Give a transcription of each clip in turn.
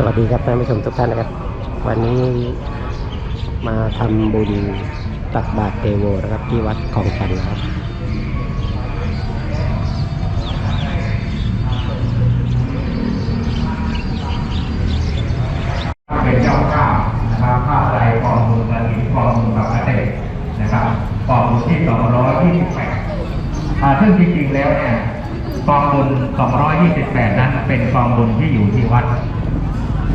สวัสดีครับท่านผู้ชมทุกท่านนะครับ วันนี้มาทำบุญตักบาตรเทโวนะครับที่วัดของสันนะครับ เป็นเจ้าข้าวนะครับข้าวไรกองมูลกระถิ่นกองมูลกับเกษตรนะครับกองมูลที่228อ่าซึ่งจริงๆแล้วเนี่ยกองบุญ228 นั้นเป็นกองบุญที่อยู่ที่วัด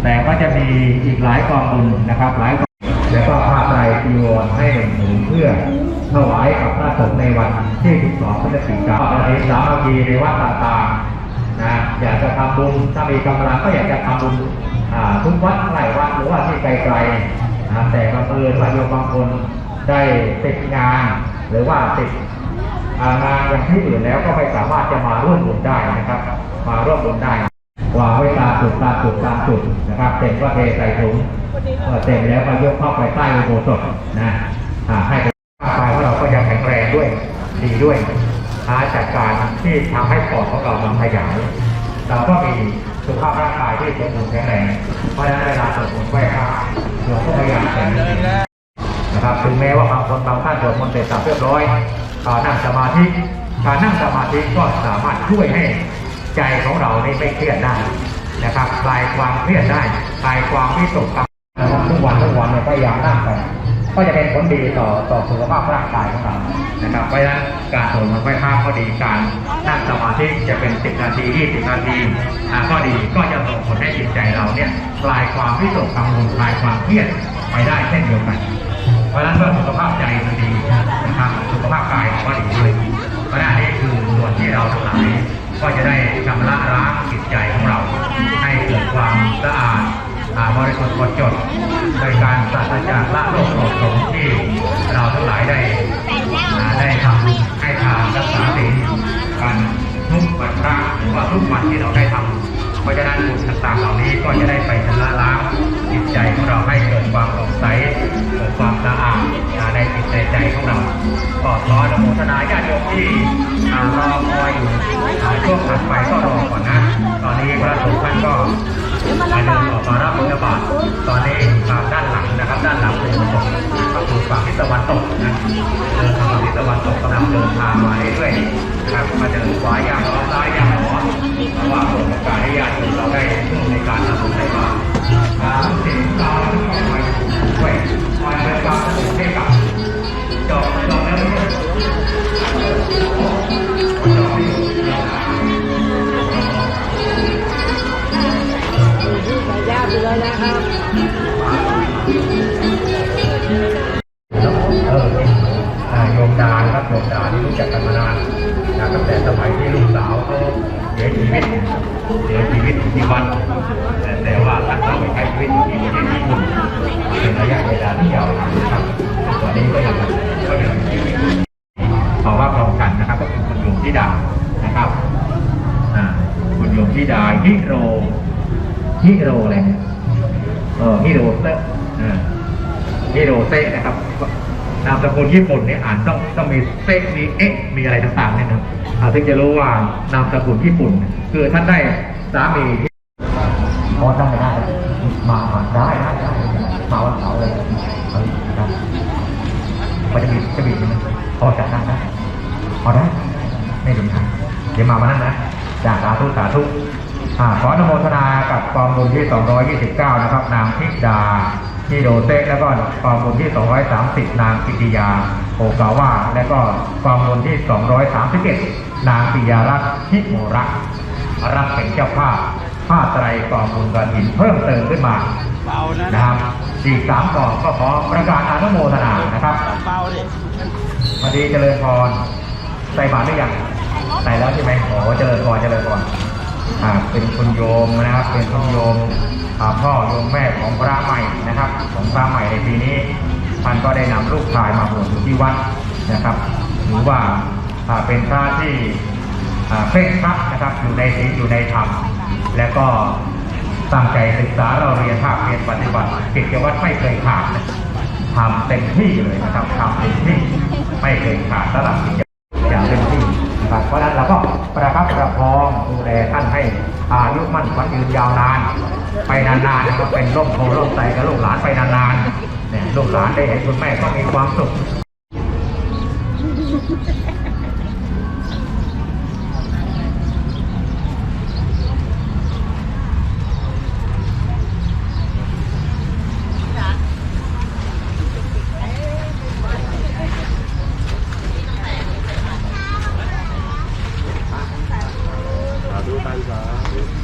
แต่ก็จะมีอีกหลายกองบุญนะครับ หลายกองแล้วก็ผ้าไตรจีวรให้หนุนเพื่อถวายกับพระสงฆ์ในวันที่ 12พฤศจิกายนประเทศสามัคคีในวัดต่างๆนะอยากจะทำบุญถ้ามีกำลังก็อยากจะทำบุญทุกวัดหลายวัดหรือว่าที่ไกลๆนะแต่บังเอิญว่าโยมบางคนได้ติดงาน หรือว่าติดงานอย่างที่อื่นแล้วก็ไม่สามารถจะมาร่วมบุญได้นะครับ มาร่วมบุญได้ วางไว้ตามจุดตามจุดตามจุดนะครับเต็มก็เทใส่ถุงเมื่อเต็มแล้วก็ยกเข้าไปใต้อุโบสถนะอ่าให้ร่างกายของเราก็ยังแข็งแรงด้วยดีด้วยหาจากการที่ทำให้ปอดของเรามันขยายเราก็มีสุขภาพร่างกายที่สมบูรณ์แข็งแรงเพราะฉะนั้นเวลาสวดมนต์ไหว้พระเราก็พยายามแข็งแรงนะครับถึงแม้ว่าบางคนบางท่านสวดมนต์เสร็จสับเรียบร้อยอ่านั่งสมาธิการนั่งสมาธิก็สามารถช่วยให้ ใจของเรานี่ไม่เครียดได้นะครับคลายความเครียดได้คลายความวิตกกังวลนะครับทุกวันทุกวันเนี่ยพยายามนั่งไปก็จะเป็นผลดีต่อต่อสุขภาพร่างกายของเรานะครับเพราะฉะนั้นการสวดมนต์ไหว้พระก็ดีการนั่งสมาธิจะเป็น 10 นาที 20 นาทีอ่าก็ดีก็จะส่งผลให้จิตใจเราเนี่ยคลายความวิตกกังวลคลายความเครียดไปได้เช่นเดียวกัน เพราะฉะนั้นเพื่อสุขภาพใจมันดีนะครับสุขภาพกายก็ดีด้วยเพราะนั้นนนี้คือส่วนที่เราทั้งหลาย ก็จะได้ชำระล้างจิตใจของเรา ให้เกิดความสะอาดอาบริสุทธิ์หมดจดโดยการปราศจากละโลกโกรธหลงที่เราทั้งหลายได้ได้ทำให้ทานรักษาศีลกันทุกวันพระหรือว่าทุกวันที่เราได้ทำเพราะฉะนั้นบุญต่างๆเหล่านี้ก็จะได้ไปชำระล้างจิตใจของเราให้เกิดความสงใสเกิดความสะอาดในจิตในใจของเราก็ขออนุโมทนาญาติโยมที่อ่ารอคอยอยู่ มาเดินออกรับบิณฑบาตตอนนี้ทางด้านหลังนะครับ ด้านหลังเป็นระตูประตูฝั่งทิศตะวันตกนะเดินทางฝั่งทิศตะวันตกกำลังเดินทางมาเรื่อยๆนะครับมาเดินขวาอย่างล้อซ้ายอย่างล้อเพราะว่า ส่ยาไปเลยนะครับเออโยมดาครับโยมดาที่รู้จักกันมานานนะตั้งแต่สมัยที่ลูกสาวเขาเสียชีวิตเสียชีวิตที่วัดแต่แต่ว่าท่านก็ไปใช้ชีวิตที่นี่ ฮิโรเตะอ่ฮิโรเตะนะครับนามสกุลญี่ปุ่นเนี่ยอ่านต้องต้องมีเซะมีเอ๊มีอะไรต่างๆเนี่ยนะอาถึงจะรู้ว่านามสกุลญี่ปุ่น คือท่านได้สามีพอได้ได้มามาได้ได้มาวันเสาร์เลยเอาครับมันจะมีจะมีมันพอจัดได้นะพอได้ไม่ถึงทางเดี๋ยวมามานั่นนะจากสาธุสาธุ ขออนุโมทนากับกองบุญที่ 229 นะครับ นางพิดาที่โดเซแล้วก็กองบุญที่ 230 นางปิติยาโอกาวาและก็กองบุญที่ 231 นางปิยารัตน์ทิโมรักรับเป็นเจ้าภาพผ้าไตรกองบุญกระถินเพิ่มเติมขึ้นมาเบานะครับอีกสามกองก็ขอประกาศอนุโมทนานะครับเบาดิพอดีเจริญพรใส่บาตรหรือยังใส่แล้วใช่ไหมขอเจริญพรเจริญพรอ่า เป็นคุณโยมนะครับ เป็นคุณโยมพ่อโยมแม่ของพระใหม่นะครับ ของพระใหม่ในปีนี้ท่านก็ได้นำลูกชายมาบวชอยู่ที่วัดนะครับถือว่าเป็นพระที่เคร่งครัดนะครับอยู่ในศีลอยู่ในธรรมและก็ตั้งใจศึกษาเราเรียนภาคเรียนปฏิบัติกิจวัตรไม่เคยขาดทำเต็มที่เลยนะครับทำเต็มที่ไม่เคยขาดสลับกิจอย่ คองดูแลท่านให้อายุมั่นขวัญยืนยาวนาน ไปนานๆนะครับเป็นร่มโพร่มใสกับลูกหลานไปนานๆเนี่ยลูกหลานได้เห็นคุณแม่ก็มีความสุข เ